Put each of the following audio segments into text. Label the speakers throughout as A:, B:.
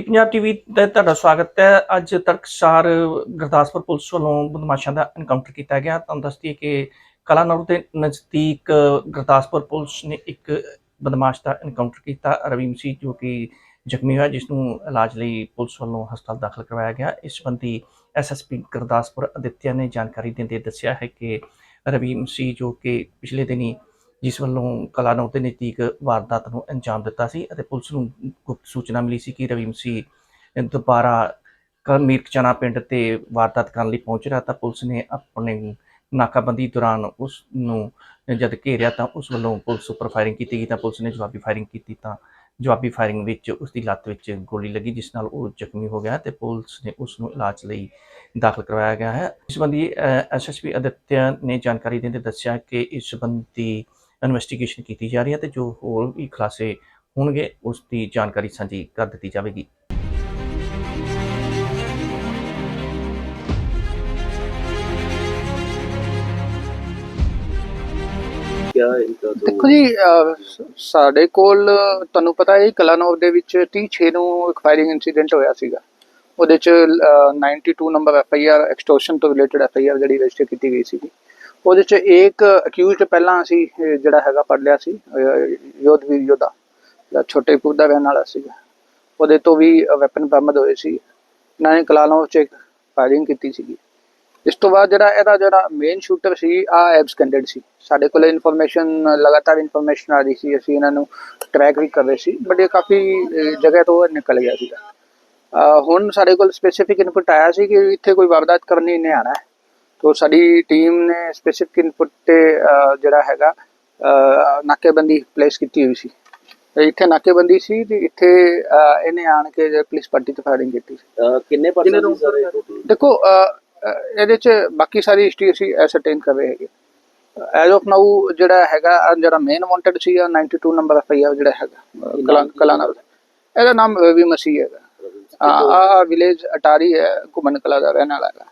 A: ਈ Punjab TV ਤੇ ਤੁਹਾਡਾ ਸਵਾਗਤ ਹੈ। ਅੱਜ ਤਰਕਸਾਰ ਗੁਰਦਾਸਪੁਰ ਪੁਲਿਸ ਵੱਲੋਂ ਬਦਮਾਸ਼ਾਂ ਦਾ ਐਨਕਾਊਂਟਰ ਕੀਤਾ ਗਿਆ। ਤੁਹਾਨੂੰ ਦੱਸਦੀ ਦਈਏ ਕਿ ਕਲਾਨੌਰ ਦੇ ਨਜ਼ਦੀਕ ਗੁਰਦਾਸਪੁਰ ਪੁਲਿਸ ਨੇ ਇੱਕ ਬਦਮਾਸ਼ ਦਾ ਐਨਕਾਊਂਟਰ ਕੀਤਾ। ਰਵੀਮ ਸੀ ਜੋ ਕਿ ਜ਼ਖਮੀ ਹੋਇਆ, ਜਿਸ ਨੂੰ ਇਲਾਜ ਲਈ ਪੁਲਿਸ ਵੱਲੋਂ ਹਸਪਤਾਲ ਦਾਖਲ ਕਰਵਾਇਆ ਗਿਆ। ਇਸ ਸੰਬੰਧੀ ਐਸਐਸਪੀ ਗੁਰਦਾਸਪੁਰ ਅਦਿੱਤਿਆ ਨੇ ਜਾਣਕਾਰੀ ਦਿੰਦੇ ਦੱਸਿਆ ਹੈ ਕਿ ਰਵੀਮ ਸੀ ਜੋ ਕਿ ਪਿਛਲੇ ਦਿਨੀ ਜਿਸ ਵੱਲੋਂ ਕਲਾਨੌਰ ਦੇ ਨਜ਼ਦੀਕ ਵਾਰਦਾਤ ਨੂੰ ਅੰਜਾਮ ਦਿੱਤਾ ਸੀ ਅਤੇ ਪੁਲਿਸ ਨੂੰ ਗੁਪਤ ਸੂਚਨਾ ਮਿਲੀ ਸੀ ਕਿ ਰਵੀਮ ਸੀ ਦੁਬਾਰਾ ਕ- ਮੀਰਕਚਨਾ ਪਿੰਡ ਤੇ ਵਾਰਦਾਤ ਕਰਨ ਲਈ ਪਹੁੰਚ ਰਿਹਾ ਤਾਂ ਪੁਲਿਸ ਨੇ ਆਪਣੇ ਨਾਕਾਬੰਦੀ ਦੌਰਾਨ ਉਸ ਨੂੰ ਜਦ ਘੇਰਿਆ ਤਾਂ ਉਸ ਵੱਲੋਂ ਪੁਲਿਸ ਉੱਪਰ ਫਾਇਰਿੰਗ ਕੀਤੀ ਗਈ ਤਾਂ ਪੁਲਿਸ ਨੇ ਜਵਾਬੀ ਫਾਇਰਿੰਗ ਕੀਤੀ ਤਾਂ ਜਵਾਬੀ ਫਾਇਰਿੰਗ ਵਿੱਚ ਉਸ ਦੀ ਲੱਤ ਵਿੱਚ ਗੋਲੀ ਲੱਗੀ ਜਿਸ ਨਾਲ ਉਹ ਜ਼ਖਮੀ ਹੋ ਗਿਆ ਤੇ ਪੁਲਿਸ ਨੇ ਉਸ ਨੂੰ ਇਲਾਜ ਲਈ ਦਾਖਲ ਕਰਵਾਇਆ ਗਿਆ ਹੈ। ਇਸ ਸੰਬੰਧੀ ਐਸਐਸਪੀ ਅਦਿੱਤਿਆ ਨੇ ਜਾਣਕਾਰੀ ਦਿੰਦੇ ਦੱਸਿਆ ਕਿ ਇਸ ਸੰਬੰਧੀ ਇਨਵੈਸਟੀਗੇਸ਼ਨ ਕੀਤੀ ਜਾ ਰਹੀ ਹੈ ਤੇ ਜੋ ਹੋਰ ਵੀ ਖਲਾਸੇ ਹੋਣਗੇ ਉਸ ਦੀ ਜਾਣਕਾਰੀ ਸਾਂਝੀ ਕਰ ਦਿੱਤੀ ਜਾਵੇਗੀ।
B: ਦੇਖੋ ਜੀ ਸਾਡੇ ਕੋਲ ਤੁਹਾਨੂੰ ਪਤਾ ਹੈ ਕਲਾਨੌਰ ਦੇ ਵਿੱਚ 36 ਨੂੰ ਇੱਕ ਫਾਇਰਿੰਗ ਇਨਸੀਡੈਂਟ ਹੋਇਆ ਸੀਗਾ। ਉਹਦੇ ਚ 92 number F I R extortion ਤੋਂ ਰਿਲੇਟਡ ਐਫ ਆਈ ਆਰ ਜਿਹੜੀ ਰਜਿਸਟਰ ਕੀਤੀ ਗਈ ਸੀਗੀ। ਉਹਦੇ ਚ ਇੱਕ ਅਕਿਊਜ਼ਡ ਪਹਿਲਾਂ ਅਸੀਂ ਜਿਹੜਾ ਹੈਗਾ ਪੜ ਲਿਆ ਸੀ ਯੋਧਵੀਰ ਯੋਧਾ ਜਿਹੜਾ ਛੋਟੇ ਪੁੱਦਾ ਰਹਿਣ ਵਾਲਾ ਸੀਗਾ। ਉਹਦੇ ਤੋਂ ਵੀ ਵੈਪਨ ਬਰਾਮਦ ਹੋਏ ਸੀ। ਇਹਨਾਂ ਨੇ ਕਲਾਨੌਰ ਚ ਫਾਇਰਿੰਗ ਕੀਤੀ ਸੀਗੀ। ਇਸ ਤੋਂ ਬਾਅਦ ਜਿਹੜਾ ਇਹਦਾ ਜਿਹੜਾ ਮੇਨ ਸ਼ੂਟਰ ਸੀ ਆ ਐਬਸਕੈਂਡਡ ਸੀ। ਸਾਡੇ ਕੋਲ ਇਨਫੋਰਮੇਸ਼ਨ ਲਗਾਤਾਰ ਇਨਫੋਰਮੇਸ਼ਨ ਆ ਰਹੀ ਸੀ। ਅਸੀਂ ਇਹਨਾਂ ਨੂੰ ਟਰੈਕ ਵੀ ਕਰ ਰਹੇ ਸੀ। ਬਟ ਇਹ ਕਾਫੀ ਜਗ੍ਹਾ ਤੋਂ ਨਿਕਲ ਗਿਆ ਸੀਗਾ। ਹੁਣ ਸਾਡੇ ਕੋਲ ਸਪੈਸੀਫਿਕ ਇਨਪੁਟ ਆਇਆ ਸੀ ਕਿ ਇੱਥੇ ਕੋਈ ਵਾਰਦਾਤ ਕਰਨੀ ਨਹੀਂ ਆਣਾ ਹੈ। ਤੋਂ ਸਾਡੀ ਟੀਮ ਨੇ ਸਪੈਸਿਫਿਕ ਇਨਪੁਟ ਤੇ ਜਿਹੜਾ ਹੈਗਾ ਨਾਕੇਬੰਦੀ ਪਲੇਸ ਕੀਤੀ ਹੋਈ ਸੀ। ਇੱਥੇ ਨਾਕੇਬੰਦੀ ਸੀ ਤੇ ਇੱਥੇ ਇਹਨੇ ਆਣ ਕੇ ਜੇ ਪੁਲਿਸ ਪਾਰਟੀ ਤੇ ਫਾਇਰਿੰਗ ਕੀਤੀ ਸੀ।
C: ਕਿੰਨੇ ਪਰਸਨ ਸੀ
B: ਦੇਖੋ ਇਹਦੇ ਚ ਬਾਕੀ ਸਾਰੀ ਹਿਸਟਰੀ ਅਸੀਂ ਐਸਰਟੇਨ ਕਰ ਰਹੇ ਹੈਗੇ। ਐਜ਼ ਆਫ ਨਾਊ ਜਿਹੜਾ ਹੈਗਾ ਜਿਹੜਾ ਮੇਨ ਵਾਂਟਡ ਸੀ 92 ਨੰਬਰ ਐਫ ਆਈ ਜਿਹੜਾ ਹੈਗਾ ਕਲਾਨਾ ਇਹਦਾ ਨਾਮ ਰਵੀ ਮਸੀਹ ਹੈਗਾ। ਆ ਵਿਲੇਜ ਅਟਾਰੀ ਹੈ ਘੁਮਨ ਕਲਾ ਦਾ ਰਹਿਣ ਵਾਲਾ ਹੈਗਾ।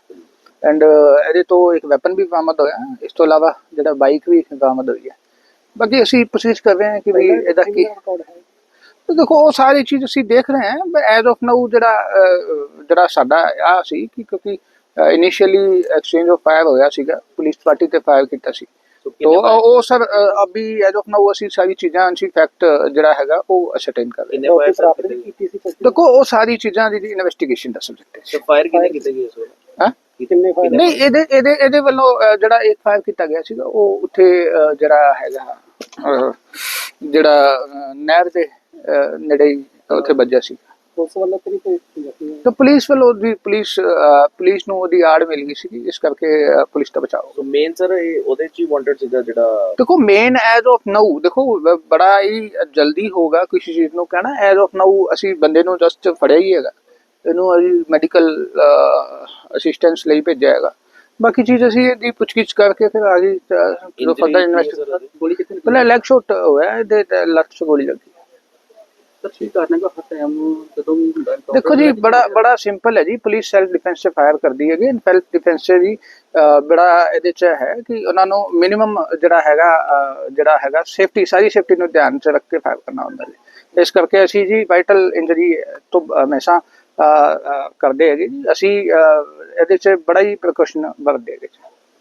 B: ਐਂਡ uh, ਇਹਦੇ ਤੋਂ ਇੱਕ ਵੈਪਨ ਵੀ ਬਰਾਮਦ ਹੋਇਆ। ਇਸ ਤੋਂ ਇਲਾਵਾ ਜਿਹੜਾ ਬਾਈਕ ਵੀ ਬਰਾਮਦ ਹੋਈ ਹੈ। ਬਾਕੀ ਅਸੀਂ ਪ੍ਰੋਸੈਸ ਕਰ ਰਹੇ ਹਾਂ ਕਿ ਵੀ ਇਹਦਾ ਕੀ ਤੇ ਦੇਖੋ ਉਹ ਸਾਰੀ ਚੀਜ਼ ਅਸੀਂ ਦੇਖ ਰਹੇ ਹਾਂ ਬਟ ਐਜ਼ ਆਫ ਨਾਊ ਜਿਹੜਾ ਜਿਹੜਾ ਸਾਡਾ ਆ ਸੀ ਕਿ ਕਿਉਂਕਿ ਇਨੀਸ਼ੀਅਲੀ ਐਕਸਚੇਂਜ ਆਫ ਫਾਇਰ ਹੋਇਆ ਸੀਗਾ। ਪੁਲਿਸ ਪਾਰਟੀ ਤੇ ਫਾਇਰ ਕੀਤਾ ਸੀ। ਤੋ ਉਹ ਸਰ ਅਭੀ ਐਜ਼ ਆਫ ਨਾਊ ਅਸੀਂ ਸਾਰੀ ਚੀਜ਼ਾਂ ਅਨਸੀ ਫੈਕਟ ਜਿਹੜਾ ਹੈਗਾ ਉਹ ਅਸਰਟੇਨ ਕਰ ਰਹੇ ਹਾਂ। ਦੇਖੋ ਉਹ ਸਾਰੀ ਚੀਜ਼ਾਂ ਦੀ ਇਨਵੈਸਟੀਗੇਸ਼ਨ ਦਾ ਸਬਜੈਕਟ ਹੈ।
C: ਫਾਇਰ ਕਿਹਨੇ ਕੀਤੇ ਗਏ ਸੋ
B: ਹਾਂ? ਨਹੀਂ ਇਹਦੇ ਇਹਦੇ ਇਹਦੇ ਵੱਲੋਂ ਜਿਹੜਾ ਇੱਕ ਫਾਇਰ ਕੀਤਾ ਗਿਆ ਸੀਗਾ ਉਹ ਉੱਥੇ ਜਿਹੜਾ ਹੈਗਾ ਜਿਹੜਾ ਨਹਿਰ ਦੇ ਨੇੜੇ ਉੱਥੇ ਵੱਜਿਆ ਸੀ। ਪੁਲਿਸ ਵੱਲੋਂ ਕਿਹੜੀ ਪੁਲਿਸ ਪੁਲਿਸ ਨੂੰ ਉਹਦੀ ਆੜ ਮਿਲ ਗਈ ਸੀ ਇਸ ਕਰਕੇ ਪੁਲਿਸ ਤਾਂ ਬਚਾਓ
C: ਮੇਨ ਸਰ ਇਹ ਉਹਦੇ ਚ ਹੀ ਵਾਂਟਡ ਸੀਗਾ ਜਿਹੜਾ
B: ਦੇਖੋ ਮੇਨ ਐਜ਼ ਆਫ ਨਾਊ ਦੇਖੋ ਬੜਾ ਹੀ ਜਲਦੀ ਹੋਗਾ ਕਿਸੇ ਚੀਜ਼ ਨੂੰ ਕਹਿਣਾ ਐਜ਼ ਆਫ ਨਾਊ ਅਸੀਂ ਬੰਦੇ ਨੂੰ ਜਸਟ ਫੜਿਆ ਹੀ ਹੈਗਾ। ਇਹਨੂੰ ਅਸੀਂ ਮੈਡੀਕਲ ਅਸਿਸਟੈਂਸ ਲਈ ਭੇਜਿਆ ਹੈਗਾ। ਬਾਕੀ ਚੀਜ਼ ਅਸੀਂ ਇਹਦੀ ਪੁੱਛਗਿੱਛ ਕਰਕੇ ਫਿਰ ਆਗੇ ਜੋ ਫਰਦਰ ਇਨਵੈਸਟ
C: ਗੋਲੀ ਕਿਤਨੇ
B: ਪਹਿਲਾਂ ਲੈਗ? ਸ਼ਾਟ ਹੋਇਆ ਇਹਦੇ ਤੇ ਲੱਤ 'ਚ ਗੋਲੀ ਲੱਗੀ।
C: ਹੈ ਵੀ ਹੈ
B: ਦੇਖੋ ਜੀ ਬੜਾ ਬੜਾ ਸਿੰਪਲ ਹੈ ਜੀ। ਪੁਲਿਸ ਸੈਲਫ ਡਿਫੈਂਸ ਤੇ ਫਾਇਰ ਕਰਦੀ ਹੈਗੀ। ਸੈਲਫ ਡਿਫੈਂਸ ਜੀ ਅਹ, ਬੜਾ ਇਹਦੇ ਚ ਹੈ ਕਿ ਉਹਨਾਂ ਨੂੰ ਮਿਨੀਮਮ ਜਿਹੜਾ ਹੈਗਾ ਜਿਹੜਾ ਹੈਗਾ ਸੇਫਟੀ ਸਾਰੀ ਸੇਫਟੀ ਨੂੰ ਧਿਆਨ ਚ ਰੱਖ ਕੇ ਫਾਇਰ ਕਰਨਾ ਹੁੰਦਾ ਜੀ। ਇਸ ਕਰਕੇ ਅਸੀਂ ਜੀ ਵਾਈਟਲ ਇੰਜਰੀ ਤੋਂ ਹਮੇਸ਼ਾ ਕਰਦੇ ਹੈਗੇ ਜੀ। ਅਸੀਂ ਇਹਦੇ ਚ ਬੜਾ ਹੀ ਪ੍ਰੀਕਾਸ਼ਨ ਵਰਤਦੇ ਹੈਗੇ